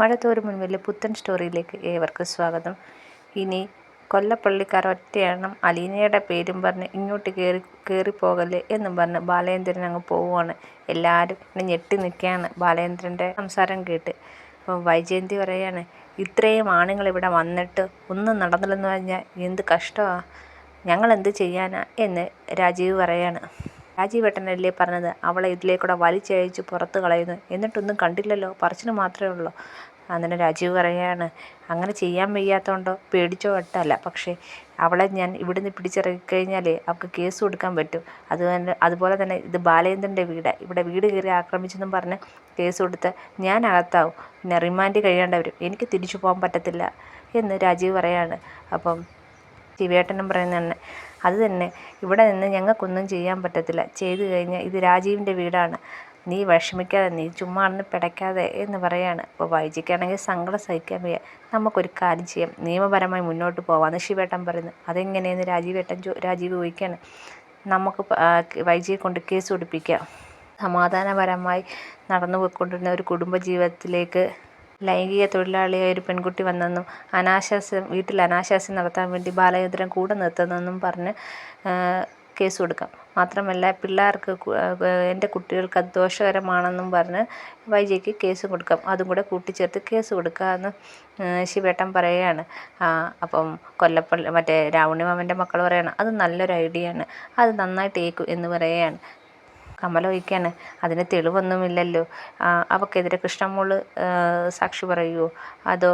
മഴ തോരും മുൻപിലെ പുത്തൻ സ്റ്റോറിയിലേക്ക് ഏവർക്കും സ്വാഗതം. ഇനി കൊല്ലപ്പള്ളിക്കാർ ഒറ്റയെണ്ണം അലീനയുടെ പേരും പറഞ്ഞ് ഇങ്ങോട്ട് കയറി കയറിപ്പോകല്ലേ എന്നും പറഞ്ഞ് ബാലേന്ദ്രൻ അങ്ങ് പോവുകയാണ് എല്ലാവരും ഇങ്ങനെ ഞെട്ടി നിൽക്കുകയാണ് ബാലേന്ദ്രന്റെ സംസാരം കേട്ട്. അപ്പോൾ വൈജയന്തി പറയാണ് ഇത്രയും ആണുങ്ങൾ ഇവിടെ വന്നിട്ട് ഒന്നും നടന്നില്ലെന്ന് പറഞ്ഞാൽ എന്ത് കഷ്ടമാണ് ഞങ്ങൾ എന്ത് ചെയ്യാനാ? എന്ന് രാജീവ് പറയാണ്. രാജീവ് ഏട്ടനല്ലേ പറഞ്ഞത് അവളെ ഇതിലേക്കൂടെ വലിച്ചയച്ച് പുറത്ത് കളയുന്നു. എന്നിട്ടൊന്നും കണ്ടില്ലല്ലോ പറച്ചിന് മാത്രമേ ഉള്ളൂ. അന്നേരം രാജീവ് പറയുകയാണ് അങ്ങനെ ചെയ്യാൻ വയ്യാത്തതുകൊണ്ടോ പേടിച്ചോ? ഒട്ടല്ല. പക്ഷേ അവളെ ഞാൻ ഇവിടുന്ന് പിടിച്ചിറക്കി കഴിഞ്ഞാൽ അവൾക്ക് കേസ് കൊടുക്കാൻ പറ്റും. അതുപോലെ അതുപോലെ തന്നെ ഇത് ബാലേന്ദ്രന്റെ വീട്. ഇവിടെ വീട് കയറി ആക്രമിച്ചെന്നും പറഞ്ഞ് കേസ് കൊടുത്ത് ഞാൻ അകത്താവും. പിന്നെ റിമാൻഡ് കഴിയേണ്ടി വരും. എനിക്ക് തിരിച്ചു പോകാൻ പറ്റത്തില്ല എന്ന് രാജീവ് പറയാണ് അപ്പം ശിവേട്ടനും പറയുന്നത് അത് തന്നെ. ഇവിടെ നിന്ന് ഞങ്ങൾക്കൊന്നും ചെയ്യാൻ പറ്റത്തില്ല. ചെയ്തു കഴിഞ്ഞാൽ ഇത് രാജീവിന്റെ വീടാണ്. നീ വിഷമിക്കാതെ നീ ചുമ്മാ പിടയ്ക്കാതെ എന്ന് പറയാണ്. അപ്പോൾ വൈജിക്കാണെങ്കിൽ സങ്കടം സഹിക്കാൻ വയ്യ. നമുക്കൊരു കാര്യം ചെയ്യാം. നിയമപരമായി മുന്നോട്ട് പോവാമെന്ന് ശിവേട്ടൻ പറയുന്നു. അതെങ്ങനെയെന്ന് രാജീവേട്ടൻ രാജീവ് ചോദിക്കുകയാണ്. നമുക്ക് വൈജിയെ കൊണ്ട് കേസ് കൊടുപ്പിക്കാം സമാധാനപരമായി നടന്നു പോയിക്കൊണ്ടിരുന്ന ഒരു കുടുംബജീവിതത്തിലേക്ക് ലൈംഗിക തൊഴിലാളിയായ ഒരു പെൺകുട്ടി വന്നെന്നും അനാശാസ്യം വീട്ടിൽ അനാശാസ്യം നടത്താൻ വേണ്ടി ബാലചന്ദ്രൻ കൂടെ നിർത്തുന്നെന്നും പറഞ്ഞ് കേസ് കൊടുക്കാം. മാത്രമല്ല പിള്ളേർക്ക് എന്റെ കുട്ടികൾക്ക് അത് ദോഷകരമാണെന്നും പറഞ്ഞ് വൈജിക്ക് കേസ് കൊടുക്കാം. അതും കൂടെ കൂട്ടിച്ചേർത്ത് കേസ് കൊടുക്കാമെന്ന് ശിവേട്ടൻ പറയുകയാണ്. അപ്പം കൊല്ലപ്പള്ളി മറ്റേ രാവണിമാമന്റെ മക്കൾ പറയുകയാണ് അത് നല്ലൊരു ഐഡിയ ആണ് അത് നന്നായിട്ട് ഏക്കും എന്ന് പറയുകയാണ്. കമല ചോദിക്കുകയാണ് അതിന് തെളിവൊന്നുമില്ലല്ലോ. അവക്കെതിരെ കൃഷ്ണമോൾ സാക്ഷി പറയുമോ അതോ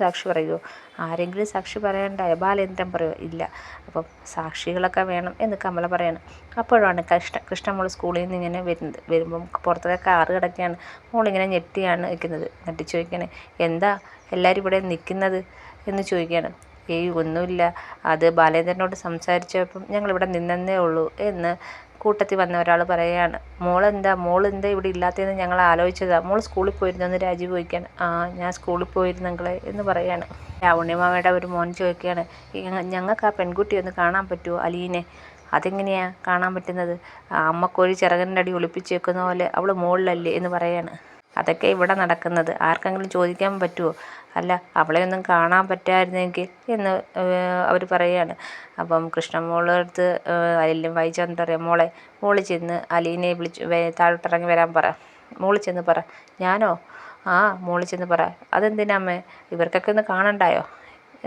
സാക്ഷി പറയുമോ ആരെങ്കിലും സാക്ഷി പറയണ്ടായോ ബാലേന്ദ്രൻ പറയുമോ ഇല്ല. അപ്പം സാക്ഷികളൊക്കെ വേണം എന്ന് കമല പറയണം. അപ്പോഴാണ് കൃഷ്ണ കൃഷ്ണമോൾ സ്കൂളിൽ നിന്ന് ഇങ്ങനെ വരുന്നത്. വരുമ്പം പുറത്തൊക്കെ കാറ് കിടക്കുകയാണ്. മോളിങ്ങനെ ഞെട്ടിയാണ് നിൽക്കുന്നത്. ഞെട്ടി ചോദിക്കണേ എന്താ എല്ലാവരും ഇവിടെ നിൽക്കുന്നത്? എന്ന് ചോദിക്കുകയാണ്. ഏയ് ഒന്നുമില്ല. അത് ബാലേന്ദ്രനോട് സംസാരിച്ചപ്പം ഞങ്ങളിവിടെ നിന്നേ ഉള്ളൂ എന്ന് കൂട്ടത്തിൽ വന്ന ഒരാൾ പറയുകയാണ് മോളെന്താ? മോളെന്താ ഇവിടെ ഇല്ലാത്തതെന്ന് ഞങ്ങൾ ആലോചിച്ചതാണ് മോൾ സ്കൂളിൽ പോയിരുന്നെന്ന് രാജീവ് ചോദിക്കാൻ ആ ഞാൻ സ്കൂളിൽ പോയിരുന്നെങ്കിലേ എന്ന് പറയുകയാണ്. രാവണ്യമാമയുടെ ഒരു മോൻ ചോദിക്കുകയാണ് ഞങ്ങൾക്ക് ആ പെൺകുട്ടി ഒന്ന് കാണാൻ പറ്റുമോ അലീനെ? അതെങ്ങനെയാണ് കാണാൻ പറ്റുന്നത്? അമ്മക്കൊരു ചിറകന്റെ അടി ഒളിപ്പിച്ച് വെക്കുന്ന പോലെ അവൾ മുകളിലല്ലേ എന്ന് പറയാണ് അതൊക്കെ ഇവിടെ നടക്കുന്നത്. ആർക്കെങ്കിലും ചോദിക്കാൻ പറ്റുമോ അല്ല അവളെ ഒന്നും കാണാൻ പറ്റായിരുന്നെങ്കിൽ എന്ന് അവർ പറയുകയാണ്. അപ്പം കൃഷ്ണമോളുടെ അടുത്ത് അലിലും വായിച്ചെന്ന് പറയാം മോളെ മോൾ ചെന്ന് അലീനെ വിളിച്ച് താഴോട്ടിറങ്ങി വരാൻ പറ. മോൾ ചെന്ന് പറ. ഞാനോ? ആ മോൾ ചെന്ന് പറ. അതെന്തിനാ ഇവർക്കൊക്കെ ഒന്ന് കാണണ്ടായോ?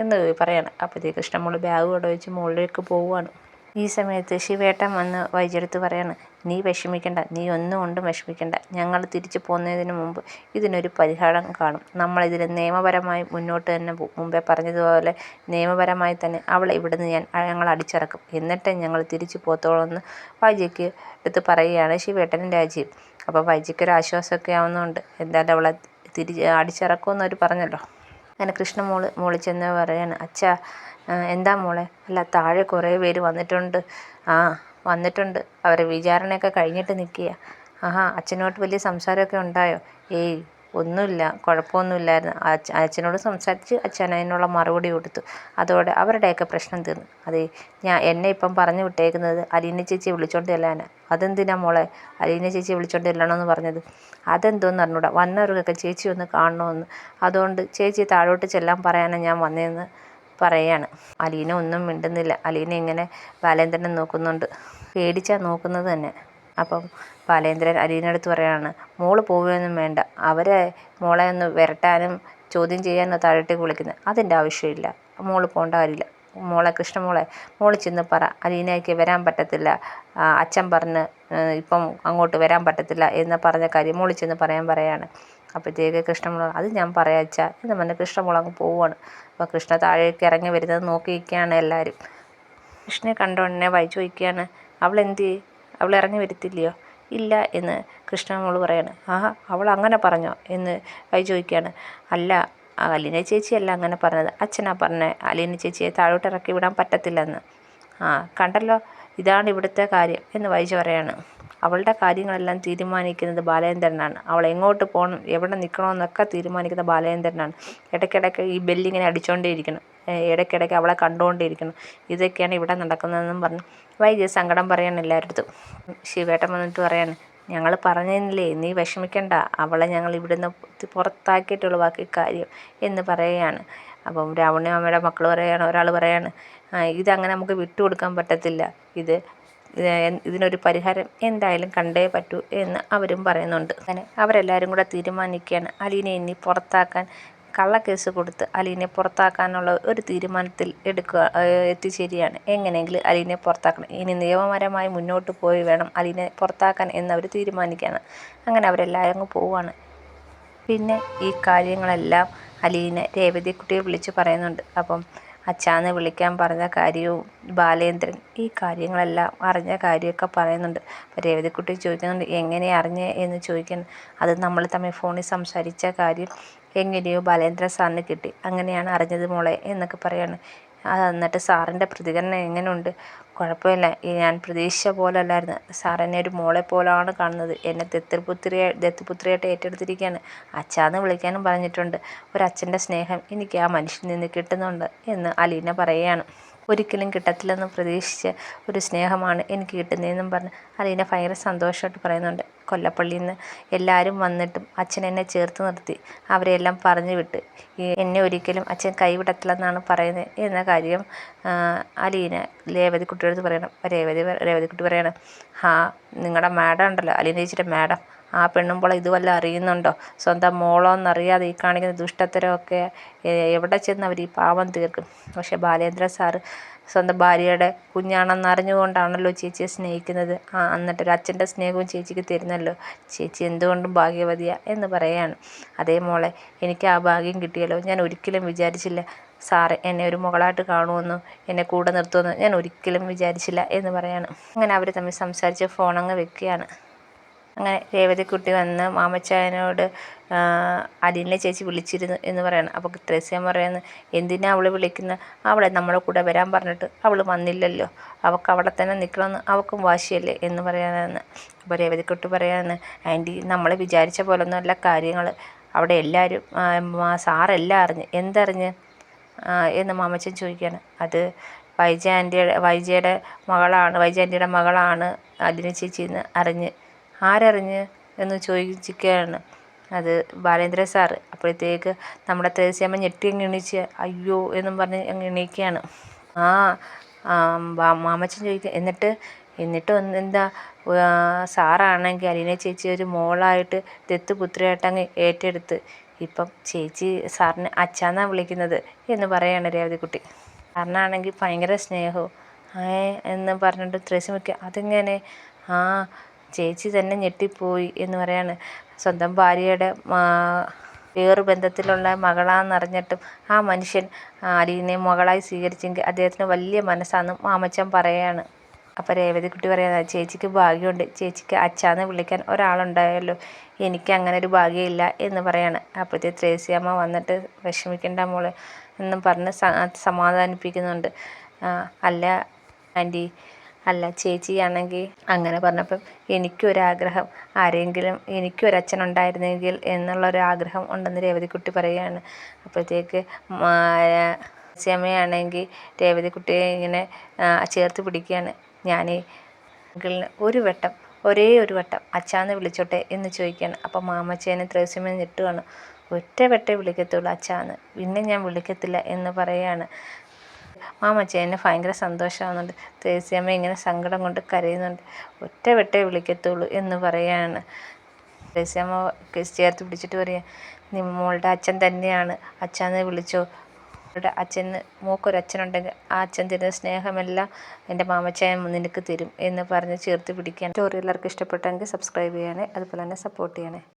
എന്ന് പറയാണ് അപ്പോഴത്തേക്ക് കൃഷ്ണമോൾ ബാഗ് കൊണ്ട് വെച്ച് മുകളിലേക്ക് പോവുകയാണ്. ഈ സമയത്ത് ശിവേട്ടൻ വന്ന് വൈദ്യടുത്ത് പറയാണ് നീ വിഷമിക്കണ്ട നീ ഒന്നും കൊണ്ടും വിഷമിക്കണ്ട. ഞങ്ങൾ തിരിച്ചു പോകുന്നതിന് മുമ്പ് ഇതിനൊരു പരിഹാരം കാണും. നമ്മളിതിൽ നിയമപരമായി മുന്നോട്ട് തന്നെ മുമ്പേ പറഞ്ഞതുപോലെ നിയമപരമായി തന്നെ അവളെ ഇവിടുന്ന് ഞാൻ ഞങ്ങൾ അടിച്ചിറക്കും. എന്നിട്ട് ഞങ്ങൾ തിരിച്ചു പോകത്തുള്ളൂ വൈദ്യക്ക് എടുത്ത് പറയുകയാണ് ശിവേട്ടനും രാജീവ് അപ്പോൾ വൈദ്യക്കൊരു ആശ്വാസമൊക്കെ ആവുന്നുണ്ട്. എന്തായാലും അവളെ തിരി അടിച്ചിറക്കുമെന്ന് അവർ പറഞ്ഞല്ലോ. അങ്ങനെ കൃഷ്ണമോൾ മോളിൽ ചെന്ന് പറയാണ് അച്ഛാ എന്താ മോളെ? അല്ല താഴെ കുറേ പേര് വന്നിട്ടുണ്ട്. ആ വന്നിട്ടുണ്ട്. അവരെ വിചാരണയൊക്കെ കഴിഞ്ഞിട്ട് നിൽക്കുക. ആഹാ അച്ഛനോട്ട് വലിയ സംസാരമൊക്കെ ഉണ്ടായോ? ഏയ് ഒന്നുമില്ല. കുഴപ്പമൊന്നുമില്ലായിരുന്നു. അച്ഛനോട് സംസാരിച്ച് അച്ഛൻ അതിനുള്ള മറുപടി കൊടുത്തു. അതോടെ അവരുടെയൊക്കെ പ്രശ്നം തീർന്നു. അതെ ഞാൻ എന്നെ ഇപ്പം പറഞ്ഞു വിട്ടേക്കുന്നത് അലീന ചേച്ചി വിളിച്ചോണ്ട് ചെല്ലാനാണ് അതെന്തിനാ മോളെ? അലീന ചേച്ചിയെ വിളിച്ചോണ്ട് ചെല്ലണമെന്ന് പറഞ്ഞത്. അതെന്തോന്ന് അറിഞ്ഞൂടാ? വന്നവർക്കൊക്കെ ചേച്ചി ഒന്ന് കാണണമെന്ന് അതുകൊണ്ട് ചേച്ചി താഴോട്ട് ചെല്ലാൻ പറയാനാണ് ഞാൻ വന്നതെന്ന് പറയാണ്. അലീന ഒന്നും മിണ്ടുന്നില്ല. അലീന ഇങ്ങനെ ബാലേന്ദ്രനെ നോക്കുന്നുണ്ട്. പേടിച്ചാ നോക്കുന്നത് തന്നെ. അപ്പം ബാലേന്ദ്രൻ അലീനടുത്ത് പറയാണ് മോൾ പോവുകയൊന്നും വേണ്ട. അവരെ മോളെ ഒന്ന് വരട്ടാനും ചോദ്യം ചെയ്യാനോ താഴോട്ടേക്ക് വിളിക്കുന്നത്. അതിന്റെ ആവശ്യമില്ല. മോൾ പോകേണ്ട കാര്യമില്ല. മോളെ കൃഷ്ണമോളെ മോൾ ചെന്ന് പറ. അലീനയ്ക്ക് വരാൻ പറ്റത്തില്ല. അച്ഛൻ പറഞ്ഞ് ഇപ്പം അങ്ങോട്ട് വരാൻ പറ്റത്തില്ല എന്ന് പറഞ്ഞ കാര്യം മോൾ ചെന്ന് പറയാൻ പറയാണ്. അപ്പോഴത്തേക്ക് കൃഷ്ണമുള്ള അത് ഞാൻ പറയാം അച്ഛാ എന്ന് അങ്ങ് പോവുകയാണ് അപ്പോൾ കൃഷ്ണ താഴേക്ക് ഇറങ്ങി വരുന്നത് നോക്കി നിൽക്കുകയാണ് എല്ലാവരും. കൃഷ്ണനെ കണ്ട ഉടനെ വൈ ചോദിക്കുകയാണ് അവൾ എന്ത്? അവൾ ഇറങ്ങി വരത്തില്ലയോ? ഇല്ല എന്ന് കൃഷ്ണമോൾ പറയാണ്. ആഹാ അവൾ അങ്ങനെ പറഞ്ഞോ? എന്ന് വൈ ചോദിക്കുകയാണ്. അല്ല അലീന ചേച്ചിയല്ല അങ്ങനെ പറഞ്ഞത്. അച്ഛനാ പറഞ്ഞത് അലീന ചേച്ചിയെ താഴോട്ട് ഇറക്കി വിടാൻ പറ്റത്തില്ലെന്ന്. ആ കണ്ടല്ലോ ഇതാണ് ഇവിടുത്തെ കാര്യം എന്ന് വൈജു പറയാണ്. അവളുടെ കാര്യങ്ങളെല്ലാം തീരുമാനിക്കുന്നത് ബാലേന്ദ്രനാണ്. അവൾ എങ്ങോട്ട് പോകണം എവിടെ നിൽക്കണമെന്നൊക്കെ തീരുമാനിക്കുന്നത് ബാലേന്ദ്രനാണ്. ഇടയ്ക്കിടയ്ക്ക് ഈ ബെല്ലിങ്ങനെ അടിച്ചുകൊണ്ടേയിരിക്കണം ഇടയ്ക്കിടയ്ക്ക് അവളെ കണ്ടുകൊണ്ടേയിരിക്കണം ഇതൊക്കെയാണ് ഇവിടെ നടക്കുന്നതെന്നും പറഞ്ഞ് വൈദ്യ സങ്കടം പറയാണ് എല്ലാവരുടെ അടുത്തും ശിവേട്ടൻ വന്നിട്ട് പറയാണ് ഞങ്ങൾ പറഞ്ഞില്ലേ നീ വിഷമിക്കണ്ട. അവളെ ഞങ്ങൾ ഇവിടുന്ന് പുറത്താക്കിയിട്ടുള്ള ബാക്കി കാര്യം എന്ന് പറയുകയാണ് അപ്പം രാവണിയമ്മയുടെ മക്കൾ പറയുകയാണ് ഒരാൾ പറയാണ് ഇതങ്ങനെ നമുക്ക് വിട്ടുകൊടുക്കാൻ പറ്റത്തില്ല. ഇത് ഇതിനൊരു പരിഹാരം എന്തായാലും കണ്ടേ പറ്റൂ എന്ന് അവരും പറയുന്നുണ്ട്. അങ്ങനെ അവരെല്ലാവരും കൂടെ തീരുമാനിക്കുകയാണ്. അലീനെ ഇനി പുറത്താക്കാൻ കള്ളക്കേസ് കൊടുത്ത് അലീനെ പുറത്താക്കാനുള്ള ഒരു തീരുമാനത്തിൽ എടുക്കുക എത്തിച്ചേരുകയാണ്. എങ്ങനെയെങ്കിലും അലീനെ പുറത്താക്കണം. ഇനി നിയമപരമായി മുന്നോട്ട് പോയി വേണം അലീനെ പുറത്താക്കാൻ എന്നവർ തീരുമാനിക്കുകയാണ്. അങ്ങനെ അവരെല്ലാവരും പോവുകയാണ്. പിന്നെ ഈ കാര്യങ്ങളെല്ലാം അലീനെ രേവതിക്കുട്ടിയെ വിളിച്ച് പറയുന്നുണ്ട്. അപ്പം അച്ഛാന്ന് വിളിക്കാൻ പറഞ്ഞ കാര്യവും ബാലേന്ദ്രൻ ഈ കാര്യങ്ങളെല്ലാം അറിഞ്ഞ കാര്യമൊക്കെ പറയുന്നുണ്ട്. രേവതിക്കുട്ടി ചോദിക്കുന്നുണ്ട് എങ്ങനെ അറിഞ്ഞേ? എന്ന് ചോദിക്കുന്നു. അത് നമ്മൾ തമ്മിൽ ഫോണിൽ സംസാരിച്ച കാര്യം എങ്ങനെയോ ബാലേന്ദ്രൻ സാറിന് കിട്ടി. അങ്ങനെയാണ് അറിഞ്ഞത് മോളെ എന്നൊക്കെ പറയാണ്. എന്നിട്ട് സാറിന്റെ പ്രതികരണം എങ്ങനെയുണ്ട് കുഴപ്പമില്ല. ഞാൻ പ്രതീക്ഷിച്ച പോലെ അല്ലായിരുന്നു സാർ എന്നെ ഒരു മോളെ പോലാണ് കാണുന്നത്. എന്നെ ദത്തുപുത്രിയെ ദത്തുപുത്രിയായിട്ട് ഏറ്റെടുത്തിരിക്കുകയാണ്. അച്ഛാന്ന് വിളിക്കാനും പറഞ്ഞിട്ടുണ്ട്. ഒരച്ഛന്റെ സ്നേഹം എനിക്ക് ആ മനുഷ്യനിൽ നിന്ന് കിട്ടുന്നുണ്ട് എന്ന് അലീന പറയുകയാണ്. ഒരിക്കലും കിട്ടത്തില്ലെന്ന് പ്രതീക്ഷിച്ച ഒരു സ്നേഹമാണ് എനിക്ക് കിട്ടുന്നതെന്നും പറഞ്ഞ് അലീന ഭയങ്കര സന്തോഷമായിട്ട് പറയുന്നുണ്ട്. കൊല്ലപ്പള്ളിയിൽ നിന്ന് എല്ലാവരും വന്നിട്ടും അച്ഛൻ എന്നെ ചേർത്ത് നിർത്തി. അവരെല്ലാം പറഞ്ഞു വിട്ട് എന്നെ ഒരിക്കലും അച്ഛൻ കൈവിടത്തില്ലെന്നാണ് പറയുന്നത് എന്ന കാര്യം അലീന രേവതിക്കുട്ടിയുടെ അടുത്ത് പറയണം. രേവതി രേവതിക്കുട്ടി പറയണം ഹാ നിങ്ങളുടെ മാഡം ഉണ്ടല്ലോ അലീന ചേച്ചിയുടെ മാഡം. ആ പെണ്ണുമ്പോൾ ഇത് വല്ലതും അറിയുന്നുണ്ടോ? സ്വന്തം മോളോന്നറിയാതെ ഈ കാണിക്കുന്ന ദുഷ്ടത്തരമൊക്കെ എവിടെ ചെന്ന് അവർ ഈ പാവം തീർക്കും? പക്ഷേ ബാലേന്ദ്ര സാറ് സ്വന്തം ഭാര്യയുടെ കുഞ്ഞാണെന്ന് അറിഞ്ഞുകൊണ്ടാണല്ലോ ചേച്ചിയെ സ്നേഹിക്കുന്നത്. ആ എന്നിട്ടൊരു അച്ഛന്റെ സ്നേഹവും ചേച്ചിക്ക് തരുന്നല്ലോ. ചേച്ചി എന്തുകൊണ്ടും ഭാഗ്യവതിയാ എന്ന് പറയുകയാണ് അതേ മോളെ എനിക്ക് ആ ഭാഗ്യം കിട്ടിയല്ലോ. ഞാൻ ഒരിക്കലും വിചാരിച്ചില്ല സാറ് എന്നെ ഒരു മകളായിട്ട് കാണുമെന്നോ എന്നെ കൂടെ നിർത്തുമെന്നോ. ഞാൻ ഒരിക്കലും വിചാരിച്ചില്ല എന്ന് പറയാണ്. അങ്ങനെ അവർ തമ്മിൽ സംസാരിച്ച് ഫോണങ്ങ് വെക്കുകയാണ്. അങ്ങനെ രേവതിക്കുട്ടി വന്ന് മാമച്ചായനോട് അലീനെ ചേച്ചി വിളിച്ചിരുന്നു എന്ന് പറയണം. അപ്പോൾ ത്രേസ്യം പറയുന്നു എന്തിനാ അവൾ വിളിക്കുന്നത് അവളെ നമ്മളെ കൂടെ വരാൻ പറഞ്ഞിട്ട് അവൾ വന്നില്ലല്ലോ. അവൾക്ക് അവിടെ തന്നെ നിൽക്കണമെന്ന് അവൾക്കും വാശിയല്ലേ? എന്ന് പറയാനാണ് അപ്പോൾ രേവതിക്കുട്ടി പറയാന്ന് ആന്റി നമ്മൾ വിചാരിച്ച പോലൊന്നും അല്ല കാര്യങ്ങൾ അവിടെ എല്ലാവരും സാറെല്ലാം അറിഞ്ഞ്. എന്തറിഞ്ഞ്? എന്ന് മാമച്ചൻ ചോദിക്കുകയാണ്. അത് വൈജ ആന്റിയുടെ വൈജയുടെ മകളാണ് വൈജ ആന്റിയുടെ മകളാണ് അലിന ചേച്ചി എന്ന് അറിഞ്ഞ് ആരറിഞ്ഞ് എന്ന് ചോദിക്കുകയാണ് അത് ബാലേന്ദ്ര സാറ് അപ്പോഴത്തേക്ക് നമ്മുടെ തേസിയമ്മ ഞെട്ടി എണീച്ച് അയ്യോ എന്നും പറഞ്ഞ് അങ്ങ് എണീക്കുകയാണ്. ആ മാമച്ചൻ ചോദിക്കുക എന്നിട്ട് എന്നിട്ട് എന്താ? സാറാണെങ്കിൽ അലീന ചേച്ചി ഒരു മോളായിട്ട് ദത്തുപുത്രിയായിട്ട് അങ്ങ് ഏറ്റെടുത്ത്. ഇപ്പം ചേച്ചി സാറിനെ അച്ഛാന്നാണ് വിളിക്കുന്നത് എന്ന് പറയാണ് രേവതിക്കുട്ടി. സാറിനാണെങ്കിൽ ഭയങ്കര സ്നേഹവും. ഏ എന്ന് പറഞ്ഞിട്ട് ത്രേസ്യം അതെങ്ങനെ? ആ ചേച്ചി തന്നെ ഞെട്ടിപ്പോയി എന്ന് പറയാണ്. സ്വന്തം ഭാര്യയുടെ വേറു ബന്ധത്തിലുള്ള മകളാണെന്നറിഞ്ഞിട്ടും ആ മനുഷ്യൻ അലീനെ മകളായി സ്വീകരിച്ചെങ്കിൽ അദ്ദേഹത്തിന് വലിയ മനസ്സാണെന്നും മാമച്ചൻ പറയാണ്. അപ്പോൾ രേവതിക്കുട്ടി പറയുന്നത് ചേച്ചിക്ക് ഭാഗ്യമുണ്ട്. ചേച്ചിക്ക് അച്ഛാന്ന് വിളിക്കാൻ ഒരാളുണ്ടായല്ലോ. എനിക്ക് അങ്ങനെ ഒരു ഭാഗ്യമില്ല എന്ന് പറയാണ്. അപ്പോഴത്തെ ത്രേസ്യാമ്മ വന്നിട്ട് വിഷമിക്കേണ്ട മോളെ എന്നും പറഞ്ഞ് സമാധാനിപ്പിക്കുന്നുണ്ട്. അല്ല ആന്റി അല്ല ചേച്ചിയാണെങ്കിൽ അങ്ങനെ പറഞ്ഞപ്പം എനിക്കൊരാഗ്രഹം ആരെങ്കിലും എനിക്കൊരച്ഛനുണ്ടായിരുന്നെങ്കിൽ എന്നുള്ളൊരാഗ്രഹം ഉണ്ടെന്ന് രേവതിക്കുട്ടി പറയുകയാണ്. അപ്പോഴത്തേക്ക് രേവതി രേവതിക്കുട്ടിയെ ഇങ്ങനെ ചേർത്ത് പിടിക്കുകയാണ്. ഞാൻ ഒരു വട്ടം ഒരേ ഒരു വട്ടം അച്ഛാന്ന് വിളിച്ചോട്ടെ എന്ന് ചോദിക്കുകയാണ്. അപ്പം മാമച്ചേനെ ത്രേസ്യമേ ഞെട്ടുകയാണ് ഒറ്റ വട്ടേ വിളിക്കത്തുള്ളൂ അച്ഛാന്ന്. പിന്നെ ഞാൻ വിളിക്കത്തില്ല എന്ന് പറയുകയാണ്. മാമച്ചേന് ഭയങ്കര സന്തോഷമാകുന്നുണ്ട് തേസിയമ്മ ഇങ്ങനെ സങ്കടം കൊണ്ട് കരയുന്നുണ്ട്. ഒറ്റ വെട്ടേ വിളിക്കത്തുള്ളൂ എന്ന് പറയാണ്. തേസിയമ്മ ചേർത്ത് പിടിച്ചിട്ട് പറയാ മോളുടെ അച്ഛൻ തന്നെയാണ്. അച്ഛാന്ന് വിളിച്ചോ. അവളുടെ അച്ഛന് മോക്കൊരച്ഛനുണ്ടെങ്കിൽ ആ അച്ഛൻ തരുന്ന സ്നേഹമെല്ലാം എന്റെ മാമച്ചായൻ നിനക്ക് തരും എന്ന് പറഞ്ഞ് ചേർത്ത് പിടിക്കാൻ സ്റ്റോറി എല്ലാവർക്കും ഇഷ്ടപ്പെട്ടെങ്കിൽ സബ്സ്ക്രൈബ് ചെയ്യണേ. അതുപോലെ തന്നെ സപ്പോർട്ട് ചെയ്യണേ.